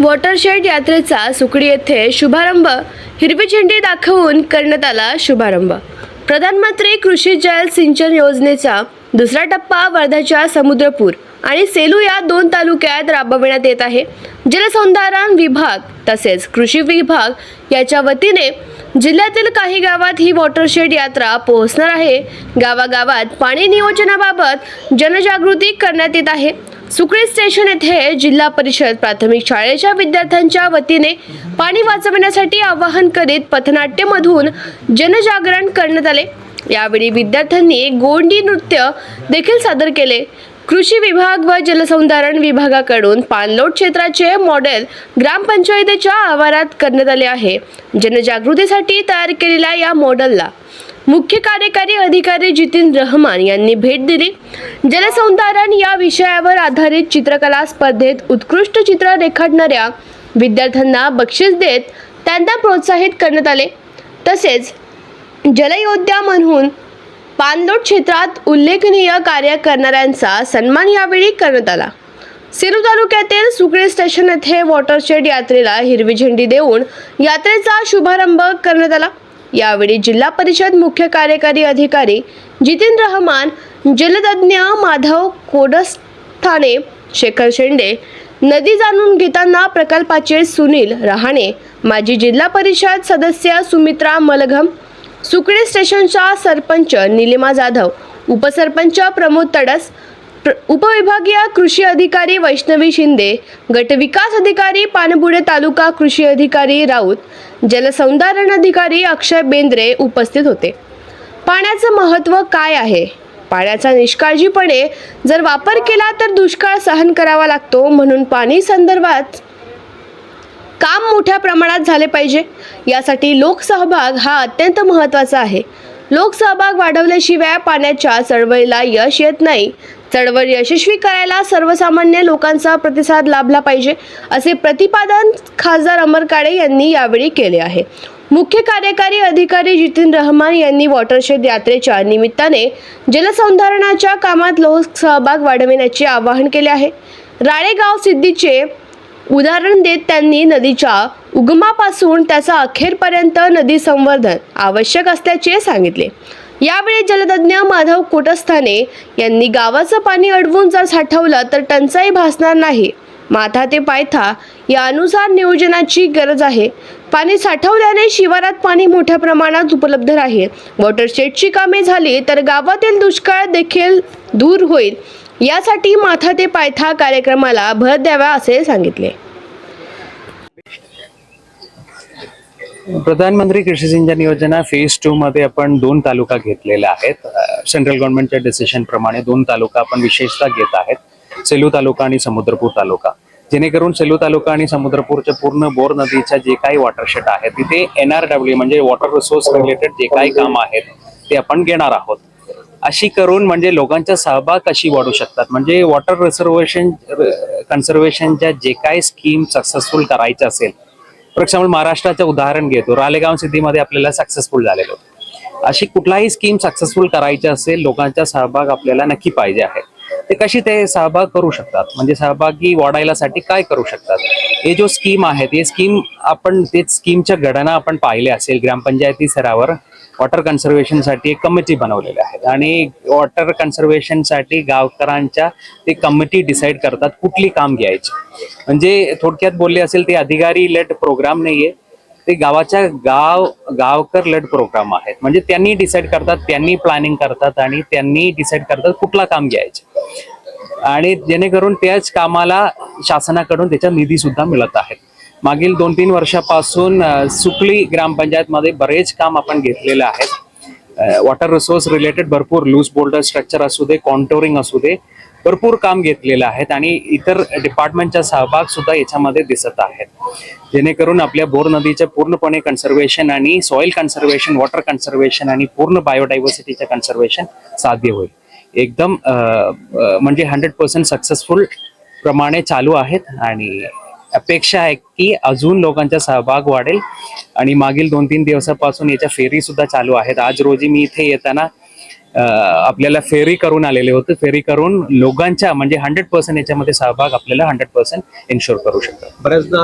Watershed यात्रेचा सुकडी येथे शुभारंभ. हिरवी झेंडी दाखवून करण्यात आला शुभारंभ. प्रधानमंत्री कृषी जल सिंचन योजनेचा दुसरा टप्पा वर्ध्याच्या समुद्रपूर आणि सेलू या दोन तालुक्यात राबविण्यात येत आहे. जलसंधारण विभाग तसेच कृषी विभाग याच्या वतीने जिल्ह्यातील काही गावात ही वॉटरशेड यात्रा पोहोचणार आहे. गावागावात पाणी नियोजनाबाबत जनजागृती करण्यात येत आहे. सुकळी स्टेशन येथे जिल्हा परिषद प्राथमिक शाळेच्या विद्यार्थ्यांच्या वतीने पाणी वाचवण्यासाठी आवाहन करीत पथनाट्यमधून जनजागरण करण्यात आले. यावेळी विद्यार्थ्यांनी गोंडी नृत्य देखील सादर केले. कृषी विभाग व जलसंधारण विभागाकडून पाणलोट क्षेत्राचे मॉडेल ग्रामपंचायतीच्या आवारात करण्यात आले आहे. जनजागृतीसाठी तयार केलेल्या या मॉडेलला मुख्य कार्यकारी अधिकारी जितीन रहमान यांनी भेट दिली. जलसंधारण या विषयावर आधारित चित्रकला स्पर्धेत उत्कृष्ट चित्र रेखाटणाऱ्या विद्यार्थ्यांना बक्षीस देत त्यांना प्रोत्साहित करण्यात आले. तसेच जलयोद्धा म्हणून पाणलोट क्षेत्रात उल्लेखनीय कार्य करणाऱ्यांचा सन्मान यावेळी करण्यात आला. सिरू तालुक्यातील सुकळे स्टेशन येथे वॉटरशेड यात्रेला हिरवी झेंडी देऊन यात्रेचा शुभारंभ करण्यात आला. यावेळी जिल्हा परिषद मुख्य कार्यकारी अधिकारी जितीन रहमान जलतज्ञ माधव कोडस्थाने शेखर शेंडे नदी जाणून घेताना प्रकल्पाचे सुनील रहाणे माजी जिल्हा परिषद सदस्य सुमित्रा मलघम सुकडे स्टेशनच्या सरपंच निलिमा जाधव उपसरपंच प्रमोद तडस उपविभागीय कृषी अधिकारी वैष्णवी शिंदे गट विकास अधिकारी पानबुडे तालुका कृषी अधिकारी राऊत जलसंधारण अधिकारी अक्षय बेंद्रे उपस्थित होते. पाण्याचं महत्त्व काय आहे? पाण्याचा निष्काळजीपणे जर वापर केला तर दुष्काळ सहन करावा लागतो म्हणून पाणी संदर्भात काम मोठ्या प्रमाणात झाले पाहिजे. यासाठी लोकसहभाग हा अत्यंत महत्त्वाचा आहे. लोकसहभाग वाढवल्याशिवाय पाण्याच्या चळवळीला यश येत नाही. चळवळ यशस्वी करायला सर्वसामान्य लोकांचा प्रतिसाद लाभला पाहिजे असे प्रतिपादन खासदार अमर काळे यांनी यावेळी केले आहे. मुख्य कार्यकारी अधिकारी जितीन रहमान यांनी वॉटरशेड यात्रेच्या निमित्ताने जलसंधारणाच्या कामात लोकसहभाग वाढविण्याचे आवाहन केले आहे. राळेगाव सिद्धीचे उदाहरण देत त्यांनी नदीच्या उगमापासून त्याचा अखेरपर्यंत नदी संवर्धन आवश्यक असल्याचे सांगितले. यावेळी जलतज्ञ माधव कोटस्थाने यांनी गावाचं पाणी अडवून जर साठवलं तर टंचाई भासणार नाही. माथा ते पायथा या अनुसार नियोजनाची गरज आहे. पाणी साठवल्याने शिवारात पाणी मोठ्या प्रमाणात उपलब्ध राहील. वॉटरशेडची कामे झाली तर गावातील दुष्काळ देखील दूर होईल. यासाठी माथा ते पायथा कार्यक्रमाला भर द्यावा असे सांगितले. प्रधानमंत्री कृषी सिंचन योजना फेज टू मध्ये आपण दोन तालुका घेतलेल्या आहेत. सेंट्रल गव्हर्नमेंटच्या डिसिशन प्रमाणे दोन तालुका आपण विशेषतः घेत आहेत. सेलू तालुका आणि समुद्रपूर तालुका. जेणेकरून सेलू तालुका आणि समुद्रपूरच्या पूर्ण बोर नदीच्या जे काही वॉटरशेड आहेत तिथे एनआरडब्ल्यू म्हणजे वॉटर रिसोर्स रिलेटेड जे काही काम आहेत ते आपण घेणार आहोत. अशी करून म्हणजे लोकांचा सहभाग कशी वाढू शकतात. म्हणजे वॉटर रिझर्वेशन कन्झर्वेशनच्या जे काही स्कीम सक्सेसफुल करायचं असेल फॉर एक्झाम्पल महाराष्ट्राचं उदाहरण घेतो. रालेगाव सिद्धीमध्ये आपल्याला सक्सेसफुल झालेलो अशी कुठलाही स्कीम सक्सेसफुल करायची असेल लोकांचा सहभाग आपल्याला नक्की पाहिजे आहे. ते कशी ते सहभाग करू शकतात? म्हणजे सहभागी वाढायलासाठी काय करू शकतात? हे जो स्कीम आहेत ते स्कीम आपण ते स्कीमच्या घडना आपण पाहिले असेल. ग्रामपंचायती स्तरावर वॉटर कन्झर्वेशनसाठी एक कमिटी बनवलेल्या आहेत आणि वॉटर कन्झर्वेशनसाठी गावकरांच्या ते कमिटी डिसाईड करतात कुठली काम घ्यायची. म्हणजे थोडक्यात बोलले असेल ते अधिकारी लेट प्रोग्राम नाहीये. ते गावाच्या गाव गावकर लेड प्रोग्राम आहेत. म्हणजे त्यांनी डिसाईड करतात त्यांनी प्लॅनिंग करतात आणि त्यांनी डिसाईड करतात कुठला काम घ्यायचं. आणि जेणेकरून त्याच कामाला शासनाकडून त्याच्या निधी सुद्धा मिळत आहेत. मागील दोन तीन वर्षापासून सुकली ग्रामपंचायतमध्ये बरेच काम आपण घेतलेले आहेत. वॉटर रिसोर्स रिलेटेड भरपूर लूज बोल्डर स्ट्रक्चर असू दे कॉन्टोरिंग असू दे भरपूर काम घेतलेलं आहेत आणि इतर डिपार्टमेंटचा सहभाग सुद्धा याच्यामध्ये दिसत आहेत. जेणेकरून आपल्या बोर नदीचे पूर्णपणे कन्झर्वेशन आणि सॉइल कन्झर्वेशन वॉटर कन्झर्वेशन आणि पूर्ण बायोडायव्हर्सिटीचे कन्झर्वेशन साध्य होईल. एकदम म्हणजे हंड्रेड पर्सेंट सक्सेसफुल प्रमाणे चालू आहेत आणि अपेक्षा आहे की अजून लोकांचा सहभाग वाढेल. आणि मागील दोन तीन दिवसापासून याच्या फेरी सुद्धा चालू आहेत. आज रोजी मी इथे येताना आपल्याला फेरी करून आलेले होते. फेरी करून लोकांच्या म्हणजे हंड्रेड पर्सेंट याच्यामध्ये सहभाग आपल्याला हंड्रेड पर्सेंट इन्शुअर करू शकतो. बऱ्याचदा